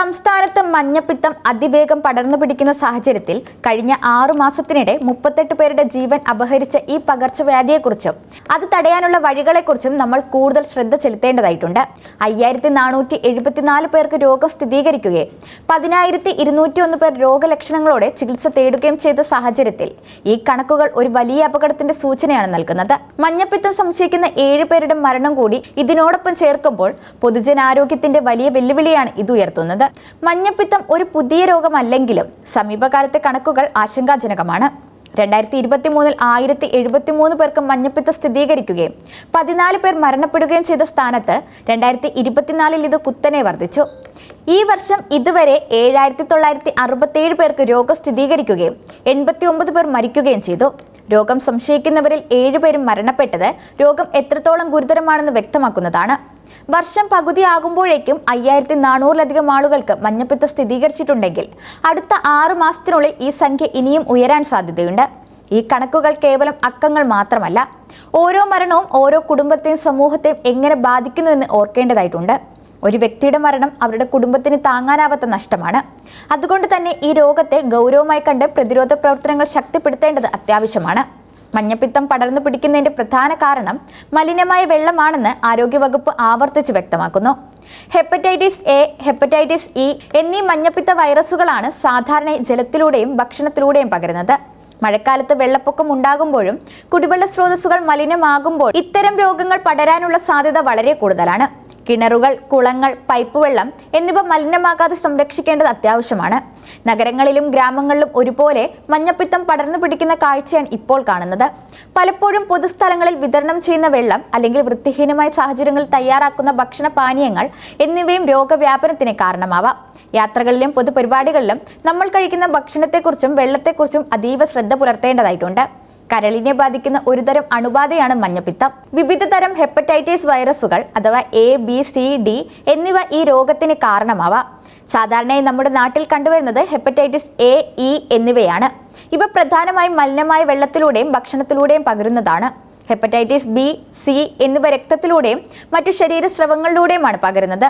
സംസ്ഥാനത്ത് മഞ്ഞപ്പിത്തം അതിവേഗം പടർന്നു പിടിക്കുന്ന സാഹചര്യത്തിൽ കഴിഞ്ഞ ആറു മാസത്തിനിടെ മുപ്പത്തെട്ട് പേരുടെ ജീവൻ അപഹരിച്ച ഈ പകർച്ചവ്യാധിയെക്കുറിച്ചും അത് തടയാനുള്ള വഴികളെക്കുറിച്ചും നമ്മൾ കൂടുതൽ ശ്രദ്ധ ചെലുത്തേണ്ടതായിട്ടുണ്ട്. അയ്യായിരത്തി നാനൂറ്റി എഴുപത്തിനാല് പേർക്ക് രോഗം സ്ഥിരീകരിക്കുകയും പതിനായിരത്തി ഇരുന്നൂറ്റി ഒന്ന് പേർ രോഗലക്ഷണങ്ങളോടെ ചികിത്സ തേടുകയും ചെയ്ത സാഹചര്യത്തിൽ ഈ കണക്കുകൾ ഒരു വലിയ അപകടത്തിന്റെ സൂചനയാണ് നൽകുന്നത്. മഞ്ഞപ്പിത്തം സംശയിക്കുന്ന ഏഴ് പേരുടെ മരണം കൂടി ഇതിനോടൊപ്പം ചേർക്കുമ്പോൾ പൊതുജനാരോഗ്യത്തിന്റെ വലിയ വെല്ലുവിളിയാണ് ഇത് ഉയർത്തുന്നത്. മഞ്ഞപ്പിത്തം ഒരു പുതിയ രോഗമല്ലെങ്കിലും സമീപകാലത്തെ കണക്കുകൾ ആശങ്കാജനകമാണ്. രണ്ടായിരത്തി ഇരുപത്തി മൂന്നിൽ ആയിരത്തി എഴുപത്തി മൂന്ന് പേർക്ക് മഞ്ഞപ്പിത്തം സ്ഥിരീകരിക്കുകയും പതിനാല് പേർ മരണപ്പെടുകയും ചെയ്ത സ്ഥാനത്ത് രണ്ടായിരത്തി ഇരുപത്തിനാലിൽ ഇത് കുത്തനെ വർദ്ധിച്ചു. ഈ വർഷം ഇതുവരെ ഏഴായിരത്തി തൊള്ളായിരത്തി അറുപത്തേഴ് പേർക്ക് രോഗം സ്ഥിരീകരിക്കുകയും എൺപത്തി ഒമ്പത് പേർ മരിക്കുകയും ചെയ്തു. രോഗം സംശയിക്കുന്നവരിൽ ഏഴുപേരും മരണപ്പെട്ടത് രോഗം എത്രത്തോളം ഗുരുതരമാണെന്ന് വ്യക്തമാക്കുന്നതാണ്. വർഷം പകുതിയാകുമ്പോഴേക്കും അയ്യായിരത്തി നാനൂറിലധികം ആളുകൾക്ക് മഞ്ഞപ്പിത്ത സ്ഥിരീകരിച്ചിട്ടുണ്ടെങ്കിൽ അടുത്ത ആറു മാസത്തിനുള്ളിൽ ഈ സംഖ്യ ഇനിയും ഉയരാൻ സാധ്യതയുണ്ട്. ഈ കണക്കുകൾ കേവലം അക്കങ്ങൾ മാത്രമല്ല ഓരോ മരണവും ഓരോ കുടുംബത്തെയും സമൂഹത്തെയും എങ്ങനെ ബാധിക്കുന്നുവെന്ന് ഓർക്കേണ്ടതായിട്ടുണ്ട്. ഒരു വ്യക്തിയുടെ മരണം അവരുടെ കുടുംബത്തിന് താങ്ങാനാവാത്ത നഷ്ടമാണ്. അതുകൊണ്ട് തന്നെ ഈ രോഗത്തെ ഗൗരവമായി കണ്ട് പ്രതിരോധ പ്രവർത്തനങ്ങൾ ശക്തിപ്പെടുത്തേണ്ടത് അത്യാവശ്യമാണ്. മഞ്ഞപ്പിത്തം പടർന്നു പിടിക്കുന്നതിന്റെ പ്രധാന കാരണം മലിനമായ വെള്ളമാണെന്ന് ആരോഗ്യവകുപ്പ് ആവർത്തിച്ച് വ്യക്തമാക്കുന്നു. ഹെപ്പറ്റൈറ്റിസ് എ ഹെപ്പറ്റൈറ്റിസ് ഇ എന്നീ മഞ്ഞപ്പിത്ത വൈറസുകളാണ് സാധാരണ ജലത്തിലൂടെയും ഭക്ഷണത്തിലൂടെയും പകരുന്നത്. മഴക്കാലത്ത് വെള്ളപ്പൊക്കം ഉണ്ടാകുമ്പോഴും കുടിവെള്ള സ്രോതസ്സുകൾ മലിനമാകുമ്പോൾ ഇത്തരം രോഗങ്ങൾ പടരാനുള്ള സാധ്യത വളരെ കൂടുതലാണ്. കിണറുകൾ കുളങ്ങൾ പൈപ്പ് വെള്ളം എന്നിവ മലിനമാകാതെ സംരക്ഷിക്കേണ്ടത് അത്യാവശ്യമാണ്. നഗരങ്ങളിലും ഗ്രാമങ്ങളിലും ഒരുപോലെ മഞ്ഞപ്പിത്തം പടർന്നു പിടിക്കുന്ന കാഴ്ചയാണ് ഇപ്പോൾ കാണുന്നത്. പലപ്പോഴും പൊതുസ്ഥലങ്ങളിൽ വിതരണം ചെയ്യുന്ന വെള്ളം അല്ലെങ്കിൽ വൃത്തിഹീനമായ സാഹചര്യങ്ങളിൽ തയ്യാറാക്കുന്ന ഭക്ഷണ എന്നിവയും രോഗവ്യാപനത്തിന് കാരണമാവാം. യാത്രകളിലും പൊതുപരിപാടികളിലും നമ്മൾ കഴിക്കുന്ന ഭക്ഷണത്തെക്കുറിച്ചും വെള്ളത്തെക്കുറിച്ചും അതീവ ശ്രദ്ധ പുലർത്തേണ്ടതായിട്ടുണ്ട്. കരളിനെ ബാധിക്കുന്ന ഒരുതരം അണുബാധയാണ് മഞ്ഞപ്പിത്തം. വിവിധ തരം ഹെപ്പറ്റൈറ്റിസ് വൈറസുകൾ അഥവാ എ ബി സി ഡി എന്നിവ ഈ രോഗത്തിന് കാരണമാവാം. സാധാരണയായി നമ്മുടെ നാട്ടിൽ കണ്ടുവരുന്നത് ഹെപ്പറ്റൈറ്റിസ് എ ഇ എന്നിവയാണ്. ഇവ പ്രധാനമായും മലിനമായ വെള്ളത്തിലൂടെയും ഭക്ഷണത്തിലൂടെയും പകരുന്നതാണ്. ഹെപ്പറ്റൈറ്റിസ് ബി സി എന്നിവ രക്തത്തിലൂടെയും മറ്റു ശരീരസ്രവങ്ങളിലൂടെയുമാണ് പകരുന്നത്.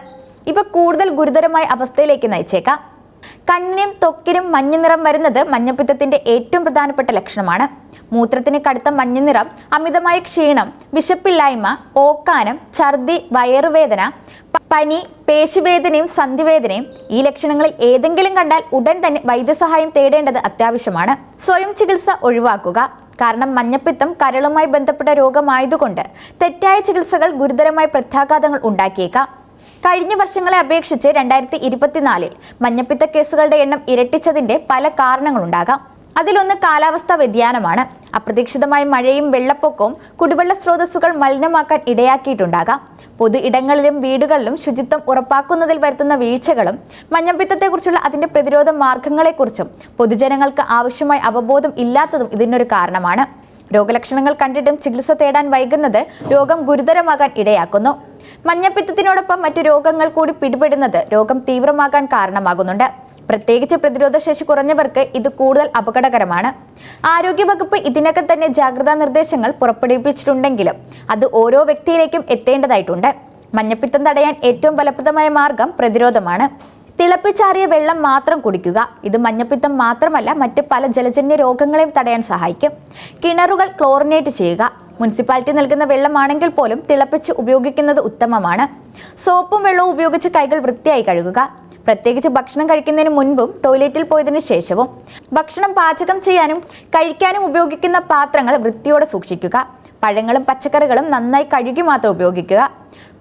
ഇവ കൂടുതൽ ഗുരുതരമായ അവസ്ഥയിലേക്ക് നയിച്ചേക്കാം. കണ്ണിനും തൊക്കിനും മഞ്ഞ നിറം വരുന്നത് മഞ്ഞപ്പിത്തത്തിന്റെ ഏറ്റവും പ്രധാനപ്പെട്ട ലക്ഷണമാണ്. മൂത്രത്തിന് കടുത്ത മഞ്ഞ നിറം അമിതമായ ക്ഷീണം വിശപ്പില്ലായ്മ ഓക്കാനം ഛർദി വയറുവേദന പനി പേശിവേദനയും സന്ധിവേദനയും ഈ ലക്ഷണങ്ങളിൽ ഏതെങ്കിലും കണ്ടാൽ ഉടൻ തന്നെ വൈദ്യസഹായം തേടേണ്ടത് അത്യാവശ്യമാണ്. സ്വയം ചികിത്സ ഒഴിവാക്കുക. കാരണം മഞ്ഞപ്പിത്തം കരളുമായി ബന്ധപ്പെട്ട രോഗമായതുകൊണ്ട് തെറ്റായ ചികിത്സകൾ ഗുരുതരമായ പ്രത്യാഘാതങ്ങൾ ഉണ്ടാക്കിയേക്കാം. കഴിഞ്ഞ വർഷങ്ങളെ അപേക്ഷിച്ച് രണ്ടായിരത്തി ഇരുപത്തിനാലിൽ മഞ്ഞപ്പിത്ത കേസുകളുടെ എണ്ണം ഇരട്ടിച്ചതിന്റെ പല കാരണങ്ങളുണ്ടാകാം. അതിലൊന്ന് കാലാവസ്ഥാ വ്യതിയാനമാണ്. അപ്രതീക്ഷിതമായ മഴയും വെള്ളപ്പൊക്കവും കുടിവെള്ള സ്രോതസ്സുകൾ മലിനമാക്കാൻ ഇടയാക്കിയിട്ടുണ്ടാകാം. പൊതു ഇടങ്ങളിലും വീടുകളിലും ശുചിത്വം ഉറപ്പാക്കുന്നതിൽ വരുത്തുന്ന വീഴ്ചകളും മഞ്ഞപ്പിത്തത്തെക്കുറിച്ചുള്ള അതിന്റെ പ്രതിരോധ മാർഗങ്ങളെക്കുറിച്ചും പൊതുജനങ്ങൾക്ക് ആവശ്യമായ അവബോധം ഇല്ലാത്തതും ഇതിനൊരു കാരണമാണ്. രോഗലക്ഷണങ്ങൾ കണ്ടിട്ടും ചികിത്സ തേടാൻ വൈകുന്നത് രോഗം ഗുരുതരമാകാൻ ഇടയാക്കുന്നു. മഞ്ഞപ്പിത്തത്തിനോടൊപ്പം മറ്റു രോഗങ്ങൾ കൂടി പിടിപെടുന്നത് രോഗം തീവ്രമാകാൻ കാരണമാകുന്നുണ്ട്. പ്രത്യേകിച്ച് പ്രതിരോധ ശേഷി കുറഞ്ഞവർക്ക് ഇത് കൂടുതൽ അപകടകരമാണ്. ആരോഗ്യവകുപ്പ് ഇതിനകം തന്നെ ജാഗ്രതാ നിർദ്ദേശങ്ങൾ പുറപ്പെടുവിപ്പിച്ചിട്ടുണ്ടെങ്കിലും അത് ഓരോ വ്യക്തിയിലേക്കും എത്തേണ്ടതായിട്ടുണ്ട്. മഞ്ഞപ്പിത്തം തടയാൻ ഏറ്റവും ഫലപ്രദമായ മാർഗം പ്രതിരോധമാണ്. തിളപ്പിച്ചാറിയ വെള്ളം മാത്രം കുടിക്കുക. ഇത് മഞ്ഞപ്പിത്തം മാത്രമല്ല മറ്റ് പല ജലജന്യ രോഗങ്ങളെയും തടയാൻ സഹായിക്കും. കിണറുകൾ ക്ലോറിനേറ്റ് ചെയ്യുക. മുനിസിപ്പാലിറ്റി നൽകുന്ന വെള്ളമാണെങ്കിൽ പോലും തിളപ്പിച്ച് ഉപയോഗിക്കുന്നത് ഉത്തമമാണ്. സോപ്പും വെള്ളവും ഉപയോഗിച്ച് കൈകൾ വൃത്തിയായി കഴുകുക. പ്രത്യേകിച്ച് ഭക്ഷണം കഴിക്കുന്നതിന് മുൻപും ടോയ്ലറ്റിൽ പോയതിന് ശേഷവും ഭക്ഷണം പാചകം ചെയ്യാനും കഴിക്കാനും ഉപയോഗിക്കുന്ന പാത്രങ്ങൾ വൃത്തിയോടെ സൂക്ഷിക്കുക. പഴങ്ങളും പച്ചക്കറികളും നന്നായി കഴുകി മാത്രം ഉപയോഗിക്കുക.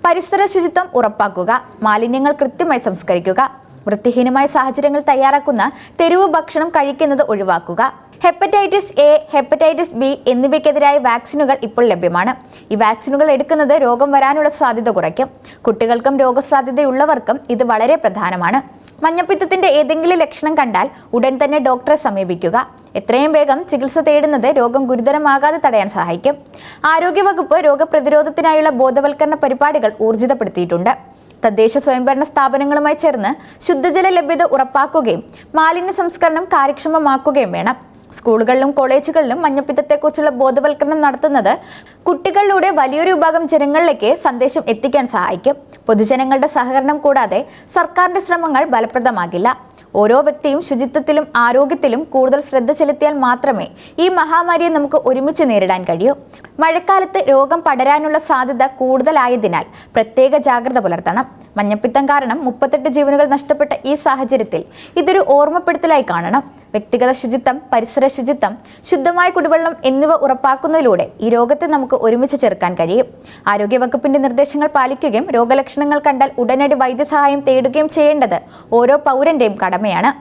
പരിസര ശുചിത്വം ഉറപ്പാക്കുക. മാലിന്യങ്ങൾ കൃത്യമായി സംസ്കരിക്കുക. വൃത്തിഹീനമായ സാഹചര്യങ്ങൾ തയ്യാറാക്കുന്ന തെരുവ് ഭക്ഷണം കഴിക്കുന്നത് ഒഴിവാക്കുക. ഹെപ്പറ്റൈറ്റിസ് എ ഹെപ്പറ്റൈറ്റിസ് ബി എന്നിവയ്ക്കെതിരായ വാക്സിനുകൾ ഇപ്പോൾ ലഭ്യമാണ്. ഈ വാക്സിനുകൾ എടുക്കുന്നത് രോഗം വരാനുള്ള സാധ്യത കുറയ്ക്കും. കുട്ടികൾക്കും രോഗസാധ്യതയുള്ളവർക്കും ഇത് വളരെ പ്രധാനമാണ്. മഞ്ഞപ്പിത്തത്തിന്റെ ഏതെങ്കിലും ലക്ഷണം കണ്ടാൽ ഉടൻ തന്നെ ഡോക്ടറെ സമീപിക്കുക. എത്രയും വേഗം ചികിത്സ തേടുന്നത് രോഗം ഗുരുതരമാകാതെ തടയാൻ സഹായിക്കും. ആരോഗ്യവകുപ്പ് രോഗപ്രതിരോധത്തിനായുള്ള ബോധവൽക്കരണ പരിപാടികൾ ഊർജിതപ്പെടുത്തിയിട്ടുണ്ട്. തദ്ദേശ സ്വയംഭരണ സ്ഥാപനങ്ങളുമായി ചേർന്ന് ശുദ്ധജല ലഭ്യത ഉറപ്പാക്കുകയും മാലിന്യ സംസ്കരണം കാര്യക്ഷമമാക്കുകയും വേണം. സ്കൂളുകളിലും കോളേജുകളിലും മഞ്ഞപ്പിത്തത്തെക്കുറിച്ചുള്ള ബോധവൽക്കരണം നടത്തുന്നത് കുട്ടികളിലൂടെ വലിയൊരു വിഭാഗം ജനങ്ങളിലേക്ക് സന്ദേശം എത്തിക്കാൻ സഹായിക്കും. പൊതുജനങ്ങളുടെ സഹകരണം കൂടാതെ സർക്കാരിന്റെ ശ്രമങ്ങൾ ഫലപ്രദമാകില്ല. ഓരോ വ്യക്തിയും ശുചിത്വത്തിലും ആരോഗ്യത്തിലും കൂടുതൽ ശ്രദ്ധ ചെലുത്തിയാൽ മാത്രമേ ഈ മഹാമാരിയെ നമുക്ക് ഒരുമിച്ച് നേരിടാൻ കഴിയൂ. മഴക്കാലത്ത് രോഗം പടരാനുള്ള സാധ്യത കൂടുതലായതിനാൽ പ്രത്യേക ജാഗ്രത പുലർത്തണം. മഞ്ഞപ്പിത്തം കാരണം മുപ്പത്തെട്ട് ജീവനുകൾ നഷ്ടപ്പെട്ട ഈ സാഹചര്യത്തിൽ ഇതൊരു ഓർമ്മപ്പെടുത്തലായി കാണണം. വ്യക്തിഗത ശുചിത്വം പരിസര ശുചിത്വം ശുദ്ധമായ കുടിവെള്ളം എന്നിവ ഉറപ്പാക്കുന്നതിലൂടെ ഈ രോഗത്തെ നമുക്ക് ഒരുമിച്ച് ചെറുക്കാൻ കഴിയും. ആരോഗ്യവകുപ്പിന്റെ നിർദ്ദേശങ്ങൾ പാലിക്കുകയും രോഗലക്ഷണങ്ങൾ കണ്ടാൽ ഉടനടി വൈദ്യസഹായം തേടുകയും ചെയ്യേണ്ടത് ഓരോ പൗരന്റെയും കടമയാണ്.